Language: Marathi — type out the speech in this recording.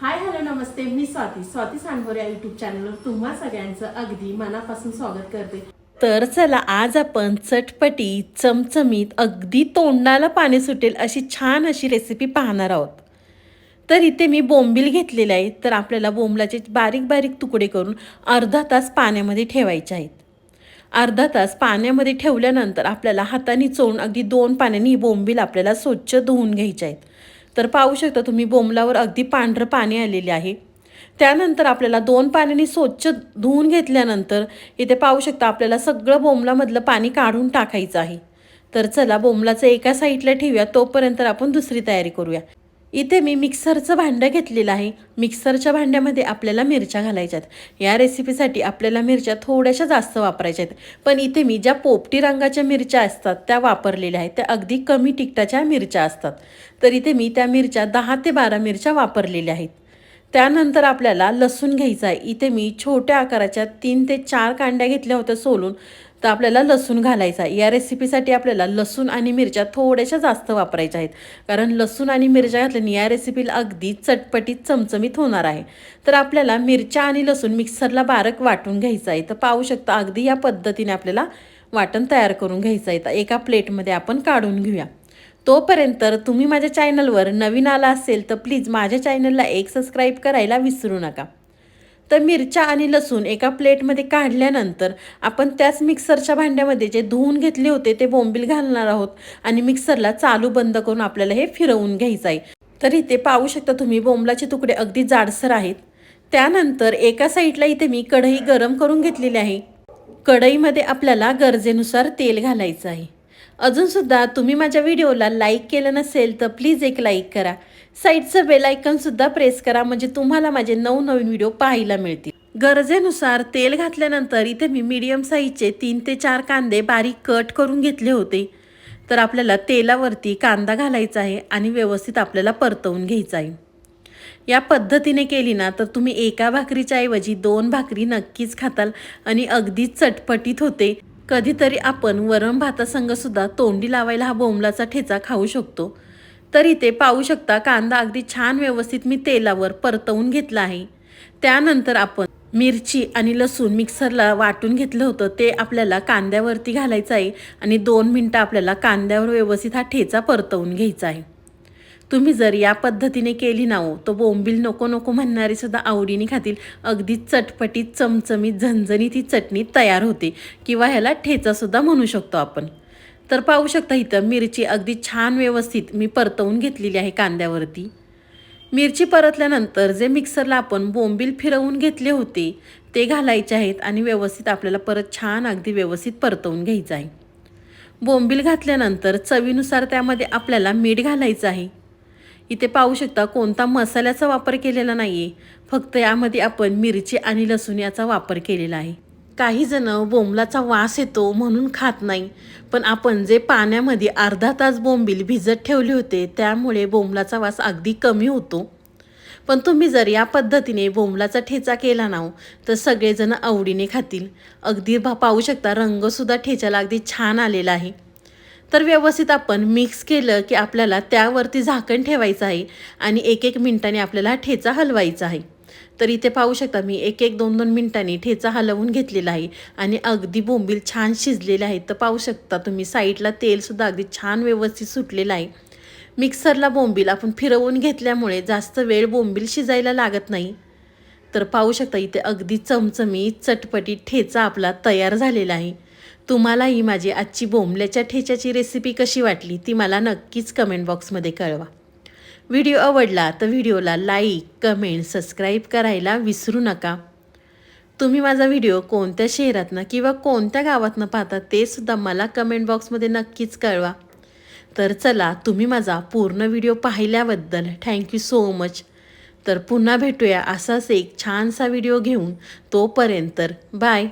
हाय हॅलो नमस्ते. मी स्वाती. स्वाती सांडभोरे या युट्यूब चॅनलवर तुम्हा सगळ्यांचं अगदी मनापासून स्वागत करते. तर चला आज आपण चटपटी चमचमीत अगदी तोंडाला पाणी सुटेल अशी छान अशी रेसिपी पाहणार आहोत. तर इथे मी बोंबील घेतलेले आहे. तर आपल्याला बोंबलाचे बारीक बारीक तुकडे करून अर्धा तास पाण्यामध्ये ठेवायचे आहेत. अर्धा तास पाण्यामध्ये ठेवल्यानंतर आपल्याला हाताने चोळून अगदी दोन पाण्याने बोंबील आपल्याला स्वच्छ धुवून घ्यायचे आहेत. तर पाहू शकता तुम्ही बोंबलावर अगदी पांढरं पाणी आलेले आहे. त्यानंतर आपल्याला दोन पाण्याने स्वच्छ धुवून घेतल्यानंतर इथे पाहू शकता आपल्याला सगळं बोंबलामधलं पाणी काढून टाकायचं आहे. तर चला बोंबलाचं एका साईडला ठेवूया तोपर्यंत आपण दुसरी तयारी करूया. इथे मी मिक्सरचं भांडं घेतलेलं आहे. मिक्सरच्या भांड्यामध्ये आपल्याला मिरच्या घालायच्यात. या रेसिपीसाठी आपल्याला मिरच्या थोड्याशा जास्त वापरायच्या आहेत पण इथे मी ज्या पोपटी रंगाच्या मिरच्या असतात त्या वापरलेल्या आहेत. त्या अगदी कमी तिखटाच्या मिरच्या असतात. तर इथे मी त्या मिरच्या दहा ते बारा मिरच्या वापरलेल्या आहेत. त्यानंतर आपल्याला लसूण घ्यायचा आहे. इथे मी छोट्या आकाराच्या तीन ते चार कांड्या घेतल्या होत्या सोलून. तर आपल्याला लसूण घालायचा आहे. या रेसिपीसाठी आपल्याला लसूण आणि मिरच्या थोड्याशा जास्त वापरायच्या आहेत. कारण लसूण आणि मिरच्या घातल्याने या रेसिपीला अगदी चटपटीत चमचमीत होणार आहे. तर आपल्याला मिरच्या आणि लसूण मिक्सरला बारक वाटून घ्यायचं आहे. तर पाहू शकता अगदी या पद्धतीने आपल्याला वाटण तयार करून घ्यायचं आहे. तर एका प्लेटमध्ये आपण काढून घेऊया. तोपर्यंत तुम्ही माझ्या चॅनलवर नवीन आला असेल तर प्लीज माझ्या चॅनलला एक सबस्क्राईब करायला विसरू नका. तर मिरच्या आणि लसूण एका प्लेटमध्ये काढल्यानंतर आपण त्याच मिक्सरच्या भांड्यामध्ये जे धुवून घेतले होते ते बोंबील घालणार आहोत आणि मिक्सरला चालू बंद करून आपल्याला हे फिरवून घ्यायचं आहे. तर इथे पाहू शकता तुम्ही बोंबलाचे तुकडे अगदी जाडसर आहेत. त्यानंतर एका साईडला इथे मी कढई गरम करून घेतलेली आहे. कढईमध्ये आपल्याला गरजेनुसार तेल घालायचं आहे. अजूनसुद्धा तुम्ही माझ्या व्हिडिओला लाईक केलं नसेल तर प्लीज एक लाईक करा. साईडचं बेलायकनसुद्धा प्रेस करा म्हणजे तुम्हाला माझे नवनवीन व्हिडिओ पाहायला मिळतील. गरजेनुसार तेल घातल्यानंतर इथे मी मीडियम साईजचे तीन ते चार कांदे बारीक कट करून घेतले होते. तर आपल्याला तेलावरती कांदा घालायचा आहे आणि व्यवस्थित आपल्याला परतवून घ्यायचा आहे. या पद्धतीने केली ना तर तुम्ही एका भाकरीच्या ऐवजी दोन भाकरी नक्कीच खाताल आणि अगदीच चटपटीत होते. कधीतरी आपण वरण भातासंगसुद्धा तोंडी लावायला हा बोंबलाचा ठेचा खाऊ शकतो. तर इथे पाहू शकता कांदा अगदी छान व्यवस्थित मी तेलावर परतवून घेतला आहे. त्यानंतर आपण मिरची आणि लसूण मिक्सरला वाटून घेतलं होतं. ते आपल्याला कांद्यावरती घालायचं आहे आणि दोन मिनटं आपल्याला कांद्यावर व्यवस्थित हा ठेचा परतवून घ्यायचा आहे. तुम्ही जर या पद्धतीने केली ना हो तो बोंबील नको नको म्हणणारे सुद्धा आवडीने खातील. अगदी चटपटीत चमचमीत झणझणीत ही चटणी तयार होते. किंवा ह्याला ठेचासुद्धा म्हणू शकतो आपण. तर पाहू शकता इथं मिरची अगदी छान व्यवस्थित मी परतवून घेतलेली आहे कांद्यावरती. मिरची परतल्यानंतर जे मिक्सरला आपण बोंबील फिरवून घेतले होते ते घालायचे आहेत आणि व्यवस्थित आपल्याला परत छान अगदी व्यवस्थित परतवून घ्यायचं आहे. बोंबील घातल्यानंतर चवीनुसार त्यामध्ये आपल्याला मीठ घालायचं आहे. इथे पाहू शकता कोणता मसाल्याचा वापर केलेला नाही आहे फक्त यामध्ये आपण मिरची आणि लसूण याचा वापर केलेला आहे. काही जण बोंबलाचा वास येतो म्हणून खात नाही पण आपण जे पाण्यामध्ये अर्धा तास बोंबील भिजत ठेवले होते त्यामुळे बोंबलाचा वास अगदी कमी होतो. पण तुम्ही जर या पद्धतीने बोंबलाचा ठेचा केला ना तर सगळेजण आवडीने खातील. अगदी भा पाहू शकता रंगसुद्धा ठेच्याला अगदी छान आलेला आहे. तर व्यवस्थित आपण मिक्स केलं की आपल्याला त्यावरती झाकण ठेवायचं आहे आणि एक एक मिनटाने आपल्याला ठेचा हलवायचा आहे. तर इथे पाहू शकता मी एक एक दोन दोन मिनटांनी ठेचा हलवून घेतलेला आहे आणि अगदी बोंबील छान शिजलेले आहेत. तर पाहू शकता तुम्ही साईडला तेलसुद्धा अगदी छान व्यवस्थित सुटलेलं आहे. मिक्सरला बोंबील आपण फिरवून घेतल्यामुळे जास्त वेळ बोंबील शिजायला लागत नाही. तर पाहू शकता इथे अगदी चमचमी चटपटीत ठेचा आपला तयार झालेला आहे. तुम्हाला ही माझी आजची बोंबल्याच्या ठेच्याची रेसिपी कशी वाटली ती मला नक्कीच कमेंट बॉक्समध्ये कळवा. व्हिडिओ आवडला तर व्हिडिओला लाईक कमेंट सबस्क्राईब करायला विसरू नका. तुम्ही माझा व्हिडिओ कोणत्या शहरातनं किंवा कोणत्या गावातनं पाहता ते सुद्धा मला कमेंट बॉक्समध्ये नक्कीच कळवा. तर चला तुम्ही माझा पूर्ण व्हिडिओ पाहिल्याबद्दल थँक्यू सो मच तर पुन्हा भेटूया असाच एक छानसा व्हिडिओ घेऊन. तोपर्यंत बाय